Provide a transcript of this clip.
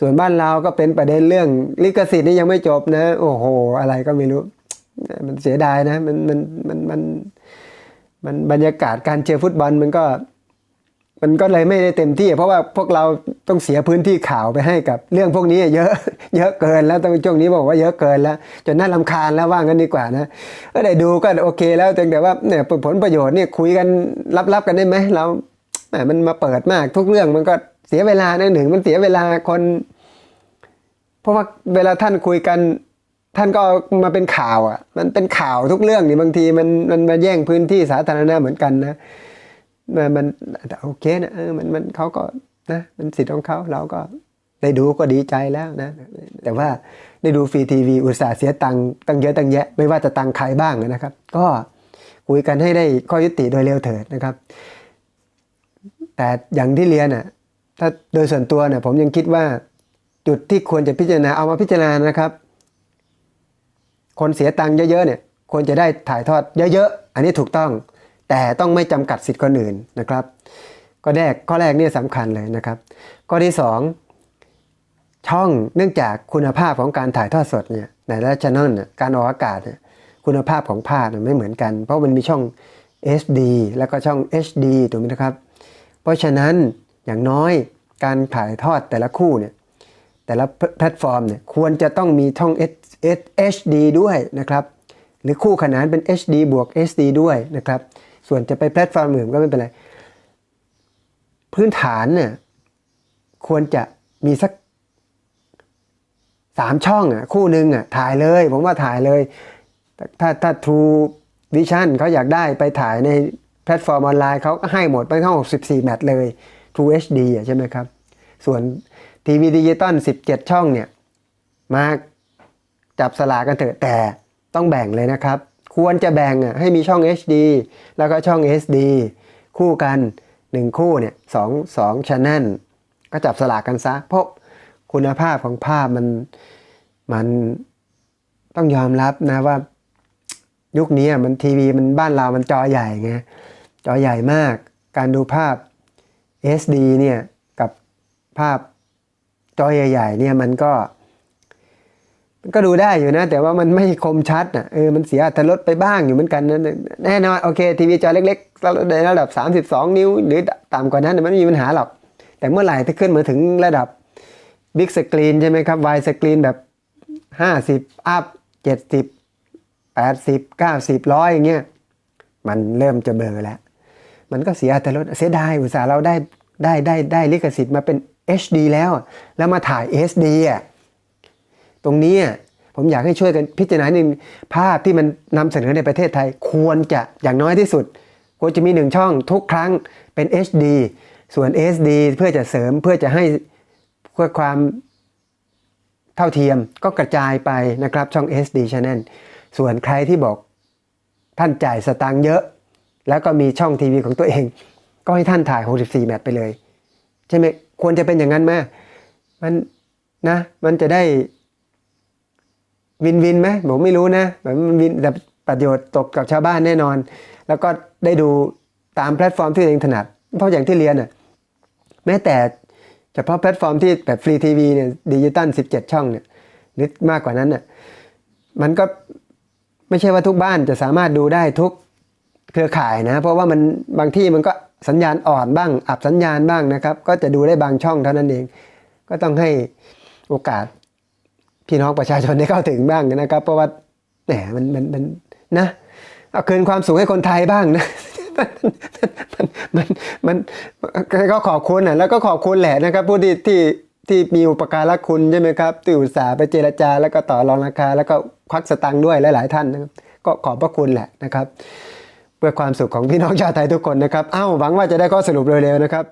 ส่วนบ้านเราก็เป็นประเด็นเรื่องลิขสิทธิ์นี่ยังไม่จบนะ โอ้โห อะไรก็ไม่รู้ มันเสียดายนะ มันมันมันมันมันบรรยากาศการเชียร์ฟุตบอลมันก็ มันก็เลยไม่ได้เต็มที่ เพราะว่าพวกเราต้องเสียพื้นที่ข่าวไปให้กับเรื่องพวกนี้เยอะ เยอะเกินแล้วตรงช่วงนี้บอกว่าเยอะเกินแล้ว จนน่าลำคาญแล้วว่างั้นดีกว่านะก็ได้ดูก็โอเคแล้วแต่ว่าเนี่ยผลประโยชน์เนี่ยคุยกันลับๆกันได้ไหมเราแหมมันมาเปิดมากทุกเรื่องมันก็เสียเวลานะหนึ่งมันเสียเวลาคน เพราะว่าเวลาท่านคุยกันท่านก็มาเป็นข่าวอะ มันเป็นข่าวทุกเรื่องนี่บางทีมันมันมาแย่งพื้นที่สาธารณะเหมือนกันนะมันมันโอเคนะเออมันมันเขาก็นะมันสิทธิ์ของเขาเราก็ได้ดูก็ดีใจแล้วนะ แต่ว่าได้ดูฟรีทีวีอุตส่าห์เสียตังค์ตั้งเยอะตั้งแยะ ไม่ว่าจะตังค์ใครบ้างนะครับ ก็คุยกันให้ได้ข้อยุติโดยเร็วเถิดนะครับ แต่อย่างที่เรียนอะถ้าโดยส่วนตัวเนี่ยผมยังคิดว่า จุดที่ควรจะพิจารณาเอามาพิจารณานะครับ คนเสียตังค์เยอะๆเนี่ยควรจะได้ถ่ายทอดเยอะๆ อันนี้ถูกต้อง แต่ต้องไม่จำกัดสิทธิ์คนอื่นนะครับ ก็แรกข้อแรกเนี่ยสำคัญเลยนะครับ ข้อที่สองช่องเนื่องจากคุณภาพของการถ่ายทอดสดเนี่ยในและช n นลเนี่ยการออกอากาศเนี่ยคุณภาพของภาพเนี่ยไม่เหมือนกัน เพราะมันมีช่อง SD แล้วก็ช่อง HD ถูกไหมนะครับ เพราะฉะนั้นอย่างน้อยการถ่ายทอดแต่ละคู่เนี่ย แต่ละแพลตฟอร์มเนี่ยควรจะต้องมีช่อง HD ด้วยนะครับ หรือคู่ขนานเป็น HD บวก SD ด้วยนะครับ ส่วนจะไปแพลตฟอร์มอื่นก็ไม่เป็นไร พื้นฐานเนี่ยควรจะมีสักสามช่องอะคู่หนึ่งอะถ่ายเลย ผมว่าถ่ายเลย ถ้าถ้า True Vision เขาอยากได้ไปถ่ายในแพลตฟอร์มออนไลน์เขาก็ให้หมดไปทั้ง 64 แมตช์เลย True HD อะใช่ไหมครับ ส่วนทีวีดิจิตอล17 ช่องเนี่ยมาจับสลากกันเถอะแต่ต้องแบ่งเลยนะครับ ควรจะแบ่งอะให้มีช่อง HD แล้วก็ช่อง SD คู่กัน 1 คู่เนี่ยสองสองชแนลก็จับสลากกันซะ เพราะคุณภาพของภาพมันมันต้องยอมรับนะว่ายุคนี้อะมันทีวีมันบ้านเรามันจอใหญ่ไงจอใหญ่มาก การดูภาพ SD เนี่ย ภาพจอใหญ่ ๆ เนี่ยมันก็ มันก็ดูได้อยู่นะ แต่ว่ามันไม่คมชัดอะเออมันเสียอัตรสไปบ้างอยู่เหมือนกันนะแน่นอนโอเคทีวีจอเล็กๆในระดับ 32 นิ้ว หรือต่ำกว่านั้นมันไม่มีปัญหาหรอก แต่เมื่อไหร่ถ้าขึ้นมาถึงระดับบิ๊กสกรีนใช่ไหมครับวายสกรีนแบบ 50 อัพ 70 80 90ร้อยอย่างเงี้ยมันเริ่มจะเบลอแล้ว มันก็เสียอัตรสเสียดายอุตส่าห์เราได้ได้ได้ได้ลิขสิทธิ์มาเป็น HD แล้ว แล้วมาถ่าย SD อะตรงนี้อะผมอยากให้ช่วยกันพิจารณาหนึ่งภาพที่มันนำเสนอในประเทศไทย ควรจะอย่างน้อยที่สุด ควรจะมีหนึ่งช่องทุกครั้งเป็น HD ส่วน SD เพื่อจะเสริมเพื่อจะให้เพื่อความเท่าเทียมก็กระจายไปนะครับช่อง SD Channel ส่วนใครที่บอกท่านจ่ายสตางค์เยอะ แล้วก็มีช่องทีวีของตัวเอง ก็ให้ท่านถ่าย 64 แมตช์ไปเลย ใช่ไหมควรจะเป็นอย่างนั้นไหมมันนะ มันจะได้วินวินไหมผมไม่รู้นะแบบมันวินแต่ประโยชน์ตกกับชาวบ้านแน่นอน แล้วก็ได้ดูตามแพลตฟอร์มที่ตัวเองถนัด เพราะอย่างที่เรียนน่ะแม้แต่เฉพาะแพลตฟอร์มที่แบบฟรีทีวีเนี่ยดิจิตอล17 ช่องเนี่ยหรือมากกว่านั้นน่ะมันก็ไม่ใช่ว่าทุกบ้านจะสามารถดูได้ทุกเครือข่ายนะ เพราะว่ามันบางที่มันก็ สัญญาณอ่อนบ้าง อับสัญญาณบ้างนะครับ ก็จะดูได้บางช่องเท่านั้นเอง ก็ต้องให้โอกาสพี่น้องประชาชนได้เข้าถึงบ้างนะครับ เพราะว่าแหมมันมันมันนะเอาคืนความสุขให้คนไทยบ้างนะมันมันมันก็ขอบคุณอะแล้วก็ขอบคุณแหละนะครับผู้ที่ที่ที่มีอุปการะคุณใช่ไหมครับที่อุตส่าห์ไปเจรจา แล้วก็ต่อรองราคา แล้วก็ควักสตังค์ด้วยหลาย ๆ ท่านนะครับก็ขอบพระคุณแหละนะครับ เพื่อความสุขของพี่น้องชาวไทยทุกคนนะครับ อ้าวหวังว่าจะได้ข้อสรุปเร็วๆนะครับ